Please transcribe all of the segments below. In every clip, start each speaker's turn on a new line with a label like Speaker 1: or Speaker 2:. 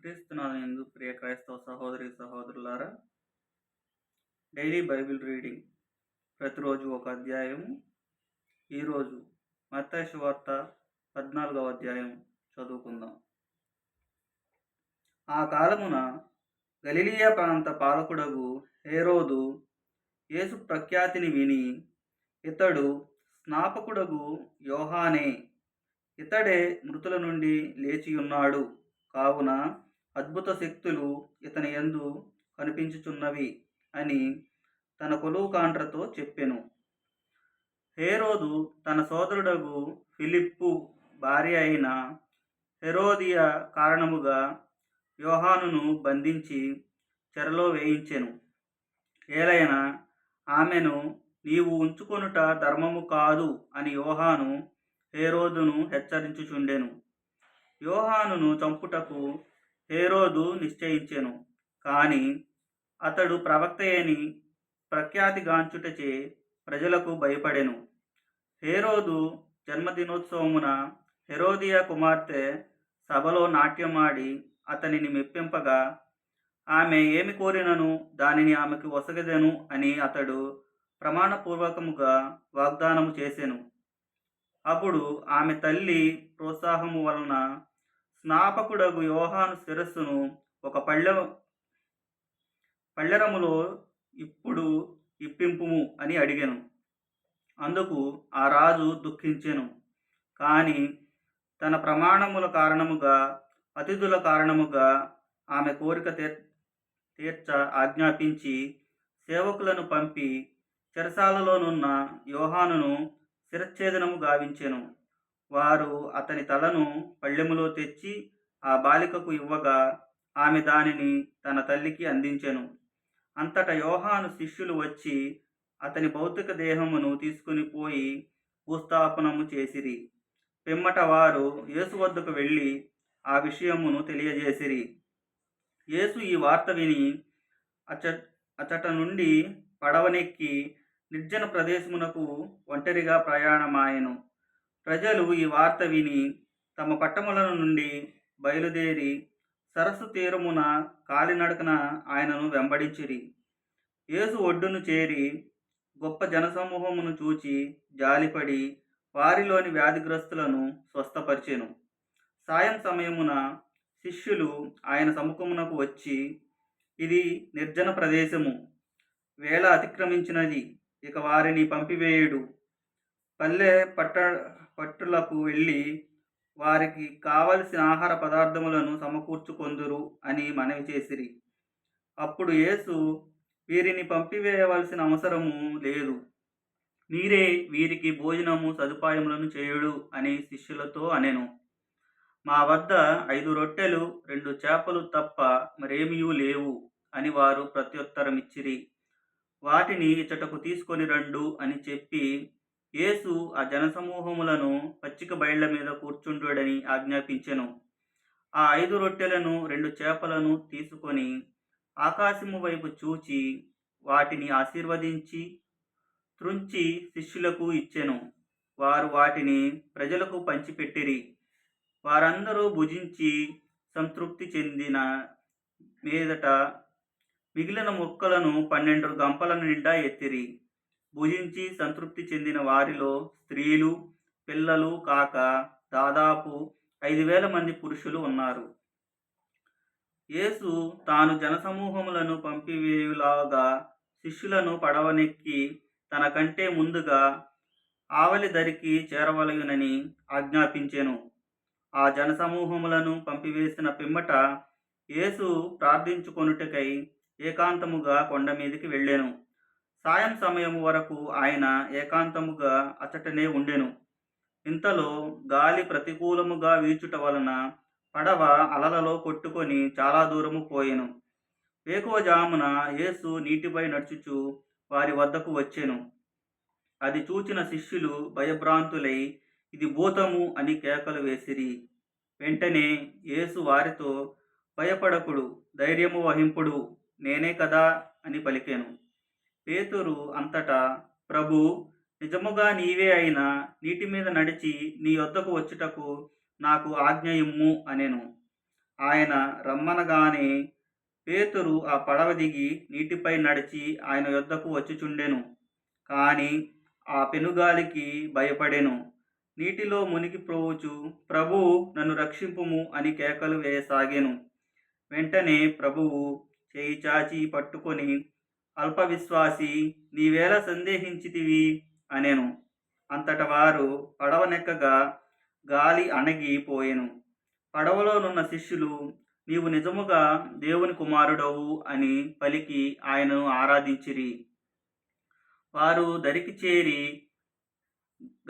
Speaker 1: క్రీస్తునందు ప్రియ క్రైస్తవ సహోదరి సహోదరులారా డైలీ బైబిల్ రీడింగ్ ప్రతిరోజు ఒక అధ్యాయం ఈరోజు మత్తయి వార్త పద్నాలుగవ అధ్యాయం చదువుకుందాం. ఆ కాలమున గలిలియా ప్రాంత పాలకుడగు హేరోదు యేసు ప్రఖ్యాతిని విని ఇతడు స్నాపకుడగు యోహానే ఇతడే మృతుల నుండి లేచియున్నాడు. కావున అద్భుత శక్తులు ఇతని యందు కనిపించుచున్నవి అని తన కొలువు కాండ్రతో చెప్పెను. హేరోదు తన సోదరుడగు ఫిలిప్పు భార్య అయిన హెరోదియ కారణముగా యోహానును బంధించి చెరలో వేయించెను. ఏలైనా ఆమెను నీవు ఉంచుకొనుట ధర్మము కాదు అని యోహాను హేరోదును హెచ్చరించుచుండెను. యోహానును చంపుటకు హేరోదు నిశ్చయించెను. కానీ అతడు ప్రవక్తయని ప్రఖ్యాతిగాంచుటచే ప్రజలకు భయపడెను. హేరోదు జన్మదినోత్సవమున హెరోదియ కుమార్తె సభలో నాట్యమాడి అతనిని మెప్పింపగా ఆమె ఏమి కోరినను? దానిని ఆమెకు వసగదెను అని అతడు ప్రమాణపూర్వకముగా వాగ్దానము చేసెను. అప్పుడు ఆమె తల్లి ప్రోత్సాహము వలన స్నాపకుడగు యోహాను శిరస్సును ఒక పళ్ళె పళ్ళెరములో ఇప్పుడు ఇప్పింపుము అని అడిగాను. అందుకు ఆ రాజు దుఃఖించెను. కానీ తన ప్రమాణముల కారణముగా అతిథుల కారణముగా ఆమె కోరిక తీర్ తీర్చ ఆజ్ఞాపించి సేవకులను పంపి చెరసాలలోనున్న యోహానును శిరచ్ఛేదనము గావించెను. వారు అతని తలను పళ్ళెములో తెచ్చి ఆ బాలికకు ఇవ్వగా ఆమె దానిని తన తల్లికి అందించెను. అంతటా యోహాను శిష్యులు వచ్చి అతని భౌతిక దేహమును తీసుకుని పోయి భూస్థాపనము చేసిరి. పిమ్మట వారు యేసు వద్దకు వెళ్ళి ఆ విషయమును తెలియజేసిరి. యేసు ఈ వార్త విని అచ అచట నుండి పడవనెక్కి నిర్జన ప్రదేశమునకు ఒంటరిగా ప్రయాణమాయెను. ప్రజలు ఈ వార్త విని తమ పట్టముల నుండి బయలుదేరి సరస్సు తీరమున కాలినడకన ఆయనను వెంబడించిరి. యేసు ఒడ్డును చేరి గొప్ప జనసమూహమును చూచి జాలిపడి వారిలోని వ్యాధిగ్రస్తులను స్వస్థపరిచెను. సాయం సమయమున శిష్యులు ఆయన సముఖమునకు వచ్చి ఇది నిర్జన ప్రదేశము. వేళ అతిక్రమించినది. ఇక వారిని పంపివేయుడు. పల్లె పట్ట పట్టులకు వెళ్ళి వారికి కావలసిన ఆహార పదార్థములను సమకూర్చుకొందురు అని మనవి చేసిరి. అప్పుడు యేసు వీరిని పంపివేయవలసిన అవసరము లేదు. మీరే వీరికి భోజనము సదుపాయములను చేయుడు అని శిష్యులతో అనెను. మా వద్ద ఐదు రొట్టెలు రెండు చేపలు తప్ప మరేమీ లేవు అని వారు ప్రత్యుత్తరమిచ్చిరి. వాటిని ఇచ్చటకు తీసుకొని రండు అని చెప్పి యేసు ఆ జనసమూహములను పచ్చిక బయళ్ళ మీద కూర్చుంటాడని ఆజ్ఞాపించెను. ఆ ఐదు రొట్టెలను రెండు చేపలను తీసుకొని ఆకాశము వైపు చూచి వాటిని ఆశీర్వదించి త్రుంచి శిష్యులకు ఇచ్చెను. వారు వాటిని ప్రజలకు పంచిపెట్టిరి. వారందరూ భుజించి సంతృప్తి చెందిన మీదట మిగిలిన మొక్కలను పన్నెండు గంపల నిండా ఎత్తిరి. భుజించి సంతృప్తి చెందిన వారిలో స్త్రీలు పిల్లలు కాక దాదాపు ఐదు వేల మంది పురుషులు ఉన్నారు. యేసు తాను జనసమూహములను పంపివేయులాగా శిష్యులను పడవనెక్కి తన కంటే ముందుగా ఆవలి దరికి చేరవలయునని ఆజ్ఞాపించెను. ఆ జనసమూహములను పంపివేసిన పిమ్మట యేసు ప్రార్థించుకొనుటకై ఏకాంతముగా కొండ మీదికి వెళ్ళాను. సాయం సమయం వరకు ఆయన ఏకాంతముగా అచటనే ఉండెను. ఇంతలో గాలి ప్రతికూలముగా వీచుట వలన పడవ అలలలో కొట్టుకొని చాలా దూరము పోయెను. వేకువజామున యేసు నీటిపై నడుచుచు వారి వద్దకు వచ్చెను. అది చూచిన శిష్యులు భయభ్రాంతులై ఇది భూతము అని కేకలు వేసిరి. వెంటనే యేసు వారితో భయపడకుడు ధైర్యము వహింపుడు నేనే కదా అని పలికాను. పేతురు అంతటా ప్రభు నిజముగా నీవే అయినా నీటి మీద నడిచి నీ వద్దకు వచ్చుటకు నాకు ఆజ్ఞ ఇమ్ము అనెను. ఆయన రమ్మనగానే పేతురు ఆ పడవ దిగి నీటిపై నడిచి ఆయన యొద్దకు వచ్చుచుండెను. కానీ ఆ పెనుగాలికి భయపడెను. నీటిలో మునిగిపోవచ్చు ప్రభువు నన్ను రక్షింపుము అని కేకలు వేయసాగాను. వెంటనే ప్రభువు చేయి చాచి పట్టుకొని అల్ప విశ్వాసి నీవేళ సందేహించితివి అనెను. అంతట వారు పడవనెక్కగా గాలి అణగిపోయెను పడవలోనున్న శిష్యులు నీవు నిజముగా దేవుని కుమారుడవు అని పలికి ఆయనను ఆరాధించిరి. వారు దరికి చేరి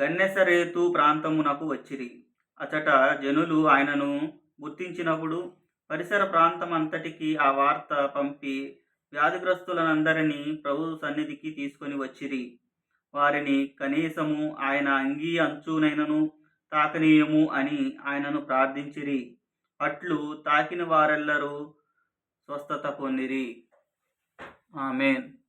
Speaker 1: గన్నెసరేతు ప్రాంతమునకు వచ్చిరి. అచట జనులు ఆయనను గుర్తించినప్పుడు పరిసర ప్రాంతం అంతటికి ఆ వార్త పంపి వ్యాధిగ్రస్తులనందరినీ ప్రభు సన్నిధికి తీసుకొని వచ్చిరి. వారిని కనీసము ఆయన అంగీ అంచునైనను తాకనీయము అని ఆయనను ప్రార్థించిరి. అట్లు తాకిన వారెల్లరూ స్వస్థత పొందిరి. ఆమెన్.